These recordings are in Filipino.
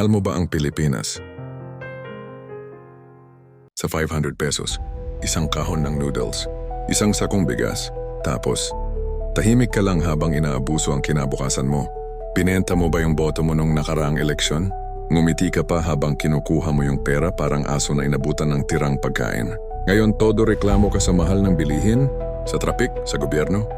Mahal mo ba ang Pilipinas? Sa 500 pesos, isang kahon ng noodles, isang sakong bigas, tapos tahimik ka lang habang inaabuso ang kinabukasan mo. Binenta mo ba yung boto mo nung nakaraang eleksyon? Ngumiti ka pa habang kinukuha mo yung pera parang aso na inabutan ng tirang pagkain. Ngayon todo reklamo ka sa mahal ng bilihin, sa trapik, sa gobyerno.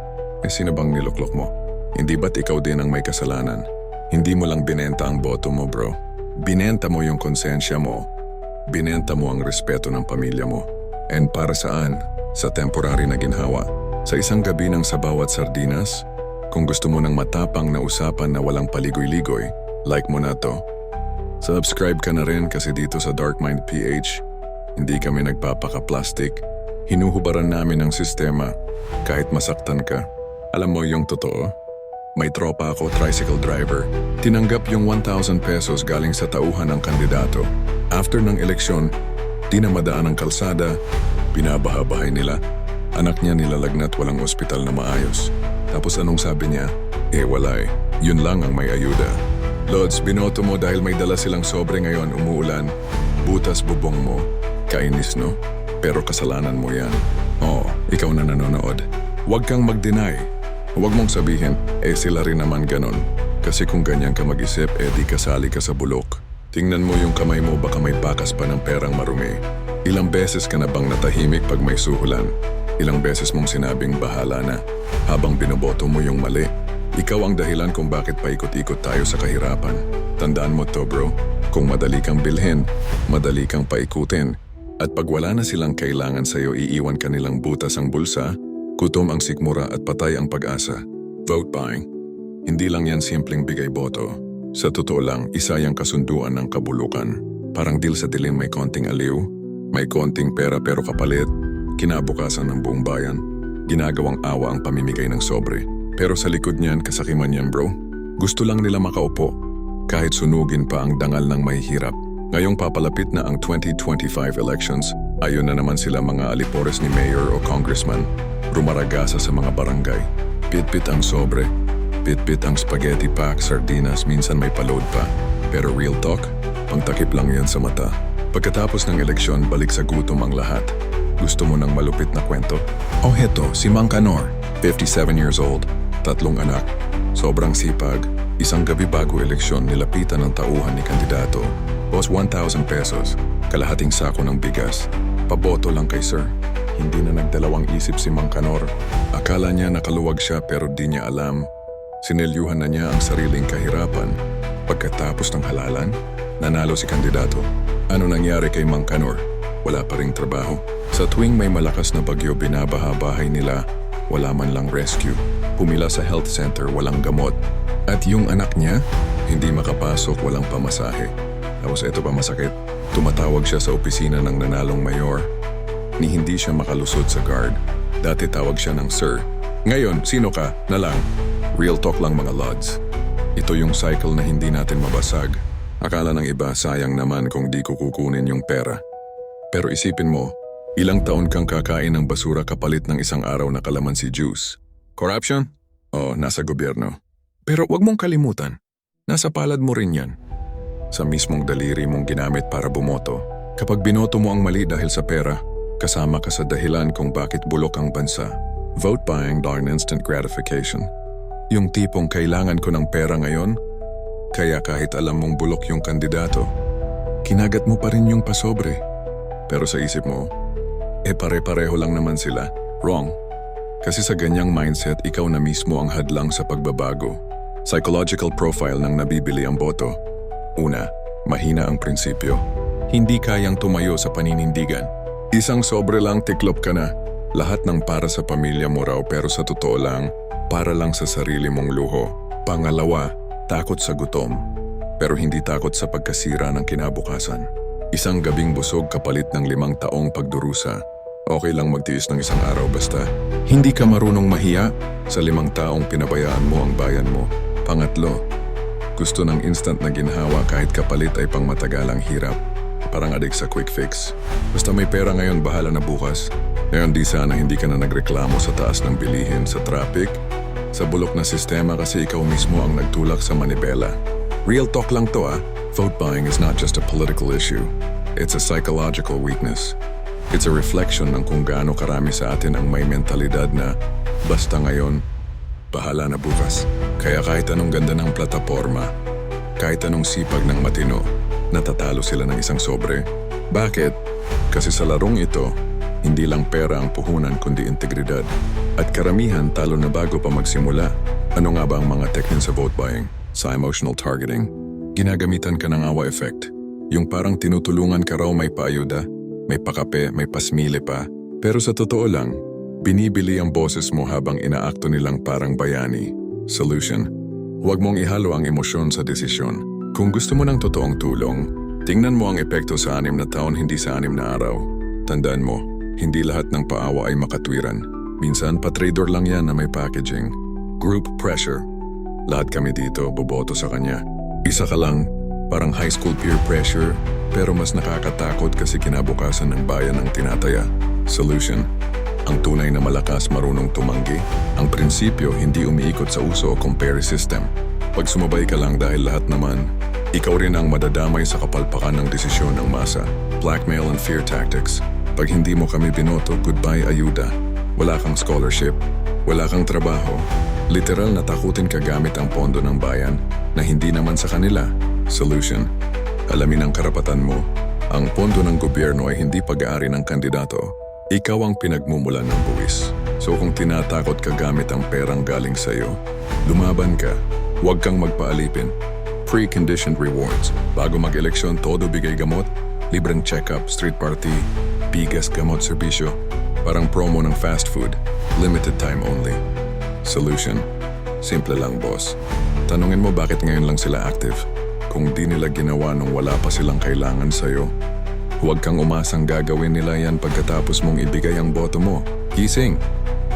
Eh sino bang niluklok mo? Hindi ba't ikaw din ang may kasalanan? Hindi mo lang binenta ang boto mo bro. Binenta mo yung konsensya mo. Binenta mo ang respeto ng pamilya mo. And para saan? Sa temporary na ginhawa. Sa isang gabi ng sa bawat sardinas, kung gusto mo ng matapang na usapan na walang paligoy-ligoy, like mo na to. Subscribe ka na rin kasi dito sa Dark Mind PH, hindi kami nagpapaka-plastic. Hinuhubaran namin ang sistema kahit masaktan ka. Alam mo yung totoo? May tropa ako, tricycle driver. Tinanggap yung 1,000 pesos galing sa tauhan ng kandidato. After ng eleksyon, di na madaan ang kalsada, binabaha-bahay nila. Anak niya nilalagnat walang ospital na maayos. Tapos anong sabi niya? Eh wala eh. Yun lang ang may ayuda. Lods, binoto mo dahil may dala silang sobre ngayon umuulan. Butas bubong mo. Kainis no? Pero kasalanan mo yan. Oo, ikaw na nanonood. Huwag kang mag-deny. Huwag mong sabihin, eh sila rin naman ganon. Kasi kung ganyan ka mag-isip, eh di kasali ka sa bulok. Tingnan mo yung kamay mo baka may bakas pa ng perang marumi. Ilang beses ka na bang natahimik pag may suhulan? Ilang beses mong sinabing bahala na habang binoboto mo yung mali. Ikaw ang dahilan kung bakit paikot-ikot tayo sa kahirapan. Tandaan mo to bro, kung madali kang bilhin, madali kang paikutin. At pag wala na silang kailangan sa'yo iiwan ka nilang butas ang bulsa, gutom ang sikmura at patay ang pag-asa. Vote buying. Hindi lang yan simpleng bigay boto. Sa totoo lang, isa yung kasunduan ng kabulukan. Parang deal sa dilim may konting aliw, may konting pera pero kapalit, kinabukasan ng buong bayan. Ginagawang awa ang pamimigay ng sobre. Pero sa likod niyan, kasakiman yan bro. Gusto lang nila makaupo. Kahit sunugin pa ang dangal ng mahihirap. Ngayong papalapit na ang 2025 elections, ayon na naman sila mga alipores ni mayor o congressman. Rumaragasa sa mga barangay. Pit-pit ang sobre. Pit-pit ang spaghetti pack, sardinas, minsan may paload pa. Pero real talk, pangtakip lang yan sa mata. Pagkatapos ng eleksyon, balik sa gutom ang lahat. Gusto mo ng malupit na kwento? Oh heto, si Mang Canor, 57 years old, tatlong anak, sobrang sipag, isang gabi bago eleksyon nilapitan ng tauhan ni kandidato. Boss 1,000 pesos, kalahating sako ng bigas. Paboto lang kay sir. Hindi na nagdalawang isip si Mang Canor. Akala niya nakaluwag siya pero di niya alam. Sinelyuhan na niya ang sariling kahirapan. Pagkatapos ng halalan, nanalo si kandidato. Ano nangyari kay Mang Canor? Wala pa ring trabaho. Sa tuwing may malakas na bagyo binabaha bahay nila, wala man lang rescue. Pumila sa health center, walang gamot. At yung anak niya, hindi makapasok, walang pamasahe. Tapos ito pa masakit, tumatawag siya sa opisina ng nanalong mayor. Ni hindi siya makalusot sa guard. Dati tawag siya ng sir. Ngayon, sino ka? Na lang. Real talk lang mga lods. Ito yung cycle na hindi natin mabasag. Akala ng iba sayang naman kung di ko kukunin yung pera. Pero isipin mo, ilang taon kang kakain ng basura kapalit ng isang araw na kalamansi juice. Corruption? Oo, nasa gobyerno. Pero wag mong kalimutan, nasa palad mo rin yan. Sa mismong daliri mong ginamit para bumoto. Kapag binoto mo ang mali dahil sa pera, kasama ka sa dahilan kung bakit bulok ang bansa. Vote buying darn instant gratification. Yung tipong kailangan ko ng pera ngayon, kaya kahit alam mong bulok yung kandidato, kinagat mo pa rin yung pasobre. Pero sa isip mo, eh pare-pareho lang naman sila. Wrong. Kasi sa ganyang mindset, ikaw na mismo ang hadlang sa pagbabago. Psychological profile ng nabibili ang boto. Una, mahina ang prinsipyo. Hindi kayang tumayo sa paninindigan. Isang sobre lang tiklop ka na. Lahat ng para sa pamilya mo raw pero sa totoo lang, para lang sa sarili mong luho. Pangalawa, takot sa gutom. Pero hindi takot sa pagkasira ng kinabukasan. Isang gabing busog kapalit ng limang taong pagdurusa. Okay lang magtiis ng isang araw basta hindi ka marunong mahiya sa limang taong pinabayaan mo ang bayan mo. Pangatlo, gusto ng instant na ginhawa kahit kapalit ay pang matagalang hirap. Parang adik sa quick fix. Basta may pera ngayon, bahala na bukas. Ngayon di sana hindi ka na nagreklamo sa taas ng bilihin sa traffic, sa bulok na sistema kasi ikaw mismo ang nagtulak sa manibela. Real talk lang to ah. Vote buying is not just a political issue. It's a psychological weakness. It's a reflection ng kung gaano karami sa atin ang may mentalidad na basta ngayon, bahala na bukas. Kaya kahit anong ganda ng plataforma, kahit anong sipag ng matino, natatalo sila ng isang sobre. Bakit? Kasi sa larong ito, hindi lang pera ang puhunan kundi integridad. At karamihan talo na bago pa magsimula. Ano nga ba ang mga techniques sa vote buying? Sa emotional targeting? Ginagamitan ka ng awa effect. Yung parang tinutulungan ka raw may paayuda, may pakape, may pasmile pa. Pero sa totoo lang, binibili ang boses mo habang inaakto nilang parang bayani. Solution? Huwag mong ihalo ang emosyon sa desisyon. Kung gusto mo ng totoong tulong, tingnan mo ang epekto sa anim na taon hindi sa anim na araw. Tandaan mo, hindi lahat ng paawa ay makatwiran. Minsan, pa-trader lang yan na may packaging. Group pressure. Lahat kami dito boboto sa kanya. Isa ka lang, parang high school peer pressure, pero mas nakakatakot kasi kinabukasan ng bayan ang tinataya. Solution? Ang tunay na malakas marunong tumanggi. Ang prinsipyo hindi umiikot sa uso o compare system. Pag sumabay ka lang dahil lahat naman, ikaw rin ang madadamay sa kapalpakan ng desisyon ng masa. Blackmail and fear tactics. Pag hindi mo kami binoto, goodbye ayuda. Wala kang scholarship, wala kang trabaho. Literal na takutin ka gamit ang pondo ng bayan na hindi naman sa kanila. Solution. Alamin ang karapatan mo. Ang pondo ng gobyerno ay hindi pag-aari ng kandidato. Ikaw ang pinagmumulan ng buwis. So kung tinatakot ka gamit ang perang galing sa'yo, lumaban ka. Huwag kang magpaalipin. Pre-conditioned rewards. Bago mag-eleksyon, todo bigay gamot, libreng check-up, street party, bigas gamot serbisyo. Parang promo ng fast food. Limited time only. Solution. Simple lang, boss. Tanungin mo bakit ngayon lang sila active. Kung di nila ginawa nung wala pa silang kailangan sa'yo, huwag kang umasang gagawin nila yan pagkatapos mong ibigay ang boto mo. Gising!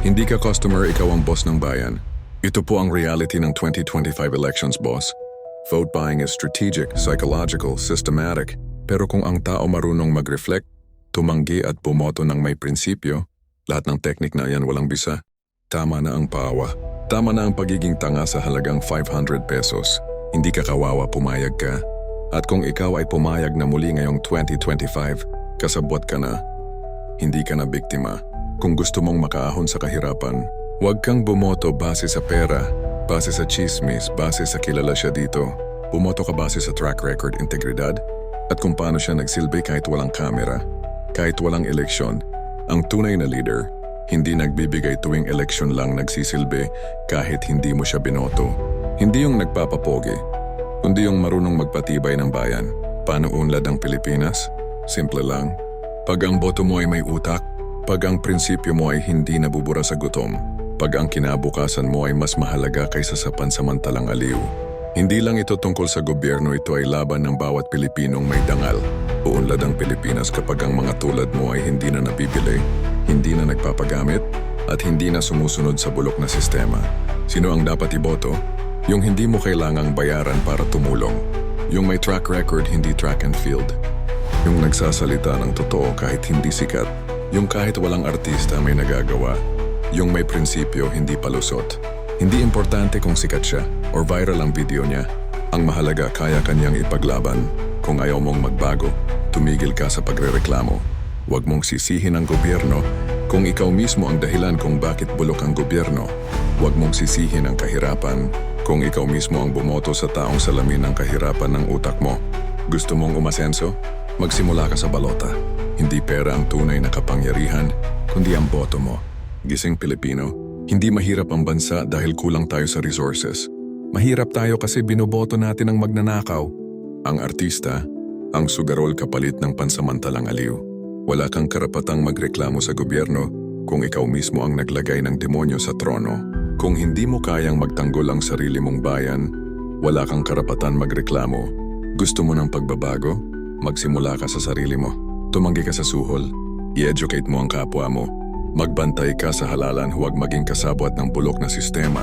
Hindi ka customer, ikaw ang boss ng bayan. Ito po ang reality ng 2025 elections, boss. Vote buying is strategic, psychological, systematic. Pero kung ang tao marunong mag-reflect, tumanggi at bumoto ng may prinsipyo, lahat ng teknik na yan walang bisa. Tama na ang paawa. Tama na ang pagiging tanga sa halagang 500 pesos. Hindi ka kawawa pumayag ka. At kung ikaw ay pumayag na muli ngayong 2025, kasabwat ka na. Hindi ka na biktima. Kung gusto mong makaahon sa kahirapan, huwag kang bumoto base sa pera, base sa chismis, base sa kilala siya dito. Bumoto ka base sa track record, integridad, at kung paano siya nagsilbi kahit walang kamera, kahit walang eleksyon. Ang tunay na leader, hindi nagbibigay tuwing eleksyon lang nagsisilbi kahit hindi mo siya binoto. Hindi yung nagpapapogi, kundi yung marunong magpatibay ng bayan. Paano unlad ang Pilipinas? Simple lang. Pag ang boto mo ay may utak, pag ang prinsipyo mo ay hindi nabubura sa gutom, pag ang kinabukasan mo ay mas mahalaga kaysa sa pansamantalang aliw. Hindi lang ito tungkol sa gobyerno, ito ay laban ng bawat Pilipinong may dangal. Uunlad ang Pilipinas kapag ang mga tulad mo ay hindi na nabibili, hindi na nagpapagamit, at hindi na sumusunod sa bulok na sistema. Sino ang dapat iboto? Yung hindi mo kailangang bayaran para tumulong. Yung may track record, hindi track and field. Yung nagsasalita ng totoo kahit hindi sikat. Yung kahit walang artista may nagagawa. Yung may prinsipyo, hindi palusot. Hindi importante kung sikat siya or viral ang video niya. Ang mahalaga kaya kanyang ipaglaban. Kung ayaw mong magbago, tumigil ka sa pagrereklamo. Huwag mong sisihin ang gobyerno kung ikaw mismo ang dahilan kung bakit bulok ang gobyerno. Huwag mong sisihin ang kahirapan kung ikaw mismo ang bumoto sa taong salamin ng kahirapan ng utak mo. Gusto mong umasenso? Magsimula ka sa balota. Hindi pera ang tunay na kapangyarihan, kundi ang boto mo. Gising Pilipino, hindi mahirap ang bansa dahil kulang tayo sa resources. Mahirap tayo kasi binoboto natin ang magnanakaw. Ang artista, ang sugarol kapalit ng pansamantalang aliw. Wala kang karapatang magreklamo sa gobyerno kung ikaw mismo ang naglagay ng demonyo sa trono. Kung hindi mo kayang magtanggol ang sarili mong bayan, wala kang karapatan magreklamo. Gusto mo ng pagbabago? Magsimula ka sa sarili mo. Tumanggi ka sa suhol. I-educate mo ang kapwa mo. Magbantay ka sa halalan huwag maging kasabwat ng bulok na sistema.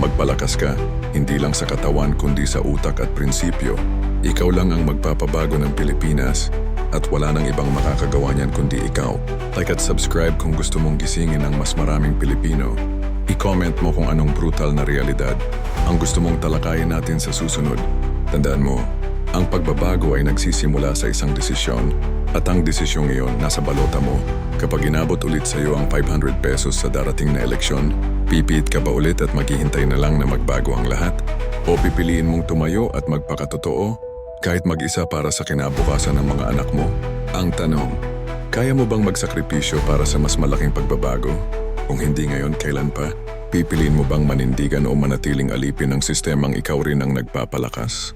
Magpalakas ka, hindi lang sa katawan kundi sa utak at prinsipyo. Ikaw lang ang magpapabago ng Pilipinas at wala nang ibang makakagawa niyan kundi ikaw. Like at subscribe kung gusto mong gisingin ang mas maraming Pilipino. I-comment mo kung anong brutal na realidad ang gusto mong talakayin natin sa susunod. Tandaan mo, Ang pagbabago ay nagsisimula sa isang desisyon at ang desisyong iyon nasa balota mo. Kapag inabot ulit sa iyo ang 500 pesos sa darating na eleksyon, pipiit ka ba ulit at maghihintay na lang na magbago ang lahat? O pipiliin mong tumayo at magpakatotoo kahit mag-isa para sa kinabukasan ng mga anak mo? Ang tanong, kaya mo bang magsakripisyo para sa mas malaking pagbabago? Kung hindi ngayon, kailan pa? Pipiliin mo bang manindigan o manatiling alipin ng sistemang ikaw rin ang nagpapalakas?